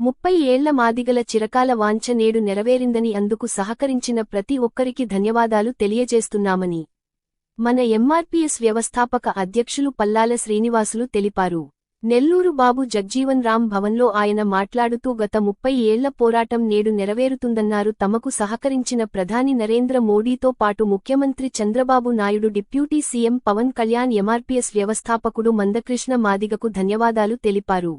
ముప్పై ఏళ్ళ మాదిగల చిరకాల వాంఛ నేడు నెరవేరిందని అందుకు సహకరించిన ప్రతి ఒక్కరికి ధన్యవాదాలు తెలియజేస్తున్నామని మన ఎంఆర్పీఎస్ వ్యవస్థాపక అధ్యక్షులు పల్లాల శ్రీనివాసులు తెలిపారు. నెల్లూరు బాబు జగ్జీవన్ రామ్ భవన్లో ఆయన మాట్లాడుతూ గత ముప్పై ఏళ్ళ పోరాటం నేడు నెరవేరుతుందన్నారు. తమకు సహకరించిన ప్రధాని నరేంద్ర మోడీతో పాటు ముఖ్యమంత్రి Chandrababu Naidu deputy CM Pawan Kalyan MRPS వ్యవస్థాపకుడు మందకృష్ణ మాదిగకు ధన్యవాదాలు తెలిపారు.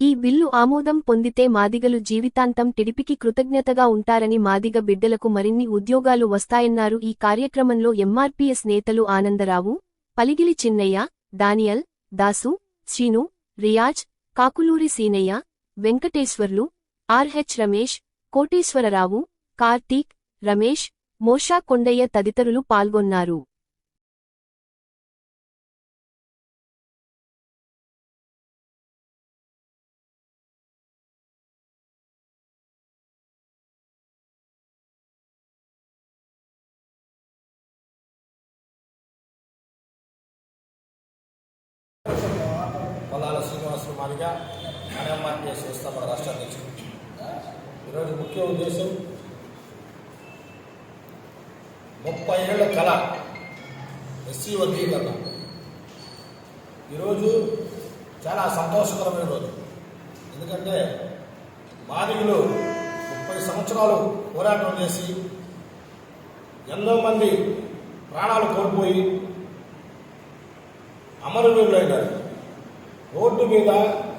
ఈ బిల్లు ఆమోదం పొందితే మాదిగలు జీవితాంతం టిడిపికి కృతజ్ఞతగా ఉంటారని మాదిగ బిడ్డలకు మరిన్ని ఉద్యోగాలు వస్తాయన్నారు. ఈ కార్యక్రమంలో ఎంఆర్పీఎస్ నేతలు ఆనందరావు పలిగిలి చిన్నయ్య దానియల్ దాసు శ్రీను రియాజ్ కాకులూరి సీనయ్య వెంకటేశ్వర్లు ఆర్హెచ్ రమేష్ కోటేశ్వరరావు కార్తీక్ రమేష్ మోషా కొండయ్య తదితరులు పాల్గొన్నారు. పొలాల శ్రీనివాసులు మాదిగా ఎన్ఎంఆర్పిఎస్ వ్యవస్థాపక రాష్ట్ర అధ్యక్షుడు. ఈరోజు ముఖ్య ఉద్దేశం ముప్పై ఏళ్ళ కళ ఎస్సీ వర్గీకరణ. ఈరోజు చాలా సంతోషకరమైన రోజు. ఎందుకంటే మాదిగులు ముప్పై సంవత్సరాలు పోరాటం చేసి ఎంతో మంది ప్రాణాలు కోల్పోయి అమరవీరులైనారు. రోడ్డు మీద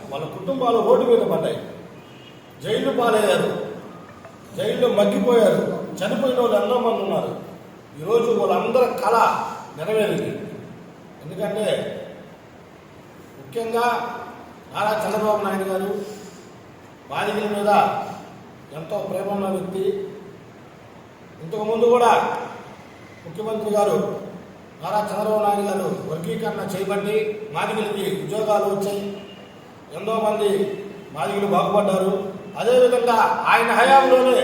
వాళ్ళ కుటుంబాలు రోడ్డు మీద పడ్డాయి. జైలు పాలయ్యారు. జైల్లో మగ్గిపోయారు. చనిపోయిన వాళ్ళు ఎంతో మంది ఉన్నారు. ఈరోజు వాళ్ళందరి కళ నెరవేరింది. ఎందుకంటే ముఖ్యంగా నారా చంద్రబాబు నాయుడు గారు బాధితుల మీద ఎంతో ప్రేమ ఉన్న వ్యక్తి. ఇంతకుముందు కూడా ముఖ్యమంత్రి గారు నారా చంద్రబాబు నాయుడు గారు వర్గీకరణ చేయబట్టి మాదిగలకి ఉద్యోగాలు వచ్చాయి. ఎంతో మంది మాదిగలు బాగుపడ్డారు. అదేవిధంగా ఆయన హయాంలోనే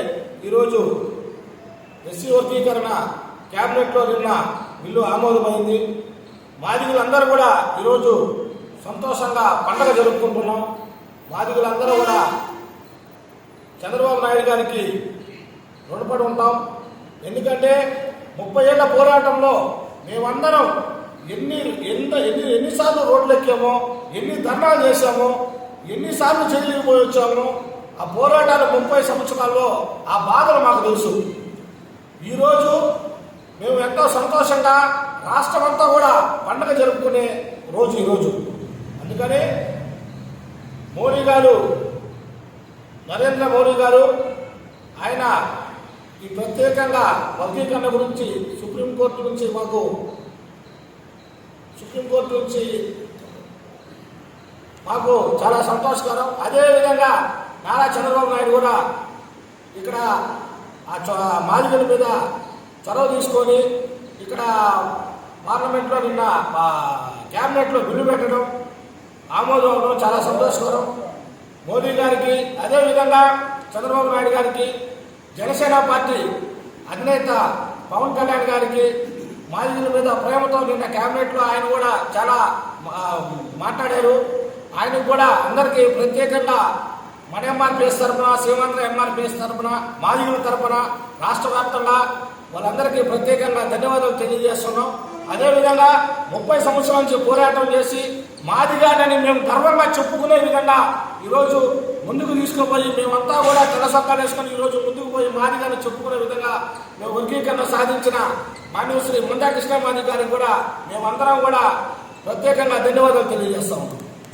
ఈరోజు ఎస్సీ వర్గీకరణ క్యాబినెట్లో నిన్న బిల్లు ఆమోదమైంది. మాదిగులందరూ కూడా ఈరోజు సంతోషంగా పండగ జరుపుకుంటున్నాం. మాదిగలందరూ కూడా చంద్రబాబు నాయుడు గారికి రుణపడి ఉంటాం. ఎందుకంటే ముప్పై ఏళ్ళ పోరాటంలో మేమందరం ఎన్ని ఎంత ఎన్ని ఎన్నిసార్లు రోడ్లు ఎక్కామో ఎన్ని ధర్నాలు చేశామో ఎన్నిసార్లు జైలుకి పోయి వచ్చామో ఆ పోరాటాలు ముప్పై సంవత్సరాల్లో ఆ బాధలు మాకు తెలుసు. ఈరోజు మేము ఎంతో సంతోషంగా రాష్ట్రమంతా కూడా పండగ జరుపుకునే రోజు ఈరోజు. అందుకని మోడీ గారు నరేంద్ర మోడీ గారు ఆయన ఈ ప్రత్యేకంగా వర్గీకరణ గురించి సుప్రీంకోర్టు నుంచి మాకు సుప్రీంకోర్టు నుంచి మాకు చాలా సంతోషకరం. అదేవిధంగా నారా చంద్రబాబు నాయుడు కూడా ఇక్కడ ఆ మాదిగల మీద చొరవ తీసుకొని ఇక్కడ పార్లమెంట్లో నిన్న క్యాబినెట్లో బిల్లు పెట్టడం ఆమోదం అవడం చాలా సంతోషకరం. మోదీ గారికి అదేవిధంగా చంద్రబాబు నాయుడు గారికి జనసేన పార్టీ అధినేత పవన్ కళ్యాణ్ గారికి మాదిగల మీద ప్రేమతో నిన్న క్యాబినెట్లో ఆయన కూడా చాలా మాట్లాడారు. ఆయనకు కూడా అందరికీ ప్రత్యేకంగా మన ఎంఆర్పిఎస్ తరఫున సీమాంధ్ర ఎంఆర్పిఎస్ తరఫున మాదిగల తరఫున రాష్ట్ర వ్యాప్తంగా వాళ్ళందరికీ ప్రత్యేకంగా ధన్యవాదాలు తెలియజేస్తున్నాం. అదేవిధంగా ముప్పై సంవత్సరాల నుంచి పోరాటం చేసి మాదిగాడని మేము గర్వంగా చెప్పుకునే విధంగా ఈరోజు ముందుకు తీసుకుపోయి మేమంతా కూడా తెల్ల వేసుకొని ఈరోజు ముందుకు పోయి మాదిగాని చెప్పుకునే విధంగా మేము వర్గీకరణ సాధించిన మాన్యశ్రీ ముందా కృష్ణ మాది గారికి కూడా మేమందరం కూడా ప్రత్యేకంగా ధన్యవాదాలు తెలియజేస్తాం